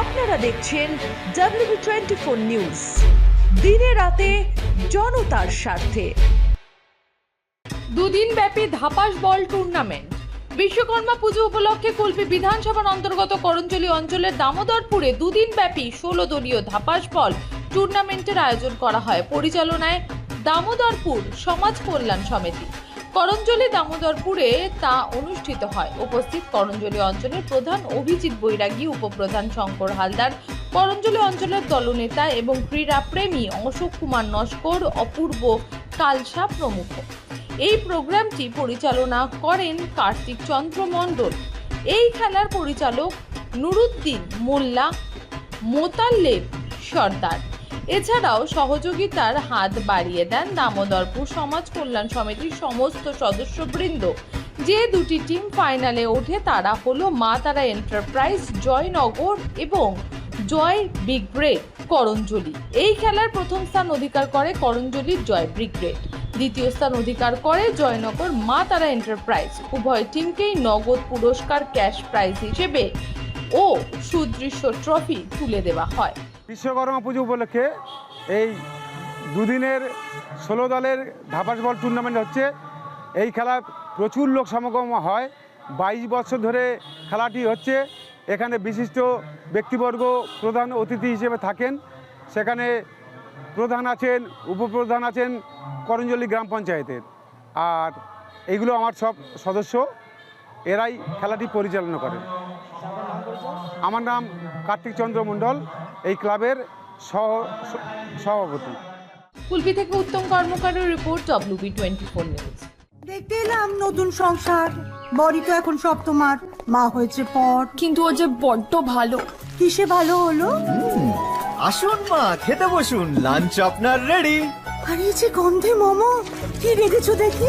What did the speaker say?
আপনারা দেখছেন W twenty four news দিনে রাতে জনতার স্বার্থে। দুদিন ব্যাপী ধাপাস বল টুর্নামেন্ট বিশ্বকর্মা পুজো উপলক্ষে কুলপি বিধানসভার অন্তর্গত করঞ্জলি অঞ্চলের দামোদরপুরে দুদিন ব্যাপী ষোলো দলীয় ধাপাস বল টুর্নামেন্টের আয়োজন করা হয়। পরিচালনায় দামোদরপুর সমাজ কল্যাণ সমিতি। করঞ্জলি দামোদরপুরে তা অনুষ্ঠিত হয়। উপস্থিত করঞ্জলি অঞ্চলের প্রধান অভিজিৎ বৈরাগী, উপপ্রধান শঙ্কর হালদার, করঞ্জলি অঞ্চলের দলনেতা এবং ক্রীড়াপ্রেমী অশোক কুমার নস্কর, অপূর্ব কালসা প্রমুখ। এই প্রোগ্রামটি পরিচালনা করেন কার্তিক চন্দ্র মণ্ডল। এই খেলার পরিচালক নুরুদ্দিন মোল্লা মোতাল্লেব সর্দার। এছাড়াও সহযোগিতার হাত বাড়িয়ে দেন দামোদরপুর সমাজ কল্যাণ সমিতির সমস্ত সদস্যবৃন্দ। যে দুটি টিম ফাইনালে ওঠে তারা হলো মা তারা এন্টারপ্রাইজ, জয়নগর এবং জয় ব্রিগেড, করঞ্জলি। এই খেলার প্রথম স্থান অধিকার করে করঞ্জলির জয় ব্রিগেড। দ্বিতীয় স্থান অধিকার করে জয়নগর মা তারা এন্টারপ্রাইজ। উভয় টিমকেই নগদ পুরস্কার ক্যাশ প্রাইজ হিসেবে ও সুদৃশ্য ট্রফি তুলে দেওয়া হয়। বিশ্বকর্মা পুজো উপলক্ষে এই দুদিনের ষোলো দলের ধাপাস বল টুর্নামেন্ট হচ্ছে। এই খেলা প্রচুর লোক সমাগম হয়। বাইশ বছর ধরে খেলাটি হচ্ছে। এখানে বিশিষ্ট ব্যক্তিবর্গ প্রধান অতিথি হিসেবে থাকেন। সেখানে প্রধান আছেন, উপপ্রধান আছেন করঞ্জলি গ্রাম পঞ্চায়েতের। আর এইগুলো আমার সব সদস্য। এরাই খেলাটি পরিচালনা করেন। আমার নাম কার্তিক চন্দ্র মণ্ডল এই ক্লাবের সহ সভাপতি। কুলপি থেকে Uttam কর্মকারের report WB twenty four news দেখতে এলাম নতুন সংসার। বড়ি তো এখন সব তোমার। মা হয়েছে পর। কিন্তু ও যে বড্ড ভালো। কিসে ভালো হলো? আসুন মা খেতে বসুন। লাঞ্চ আপনার রেডি আর এই যে গন্ধে মোমো। কি রেখেছো দেখি?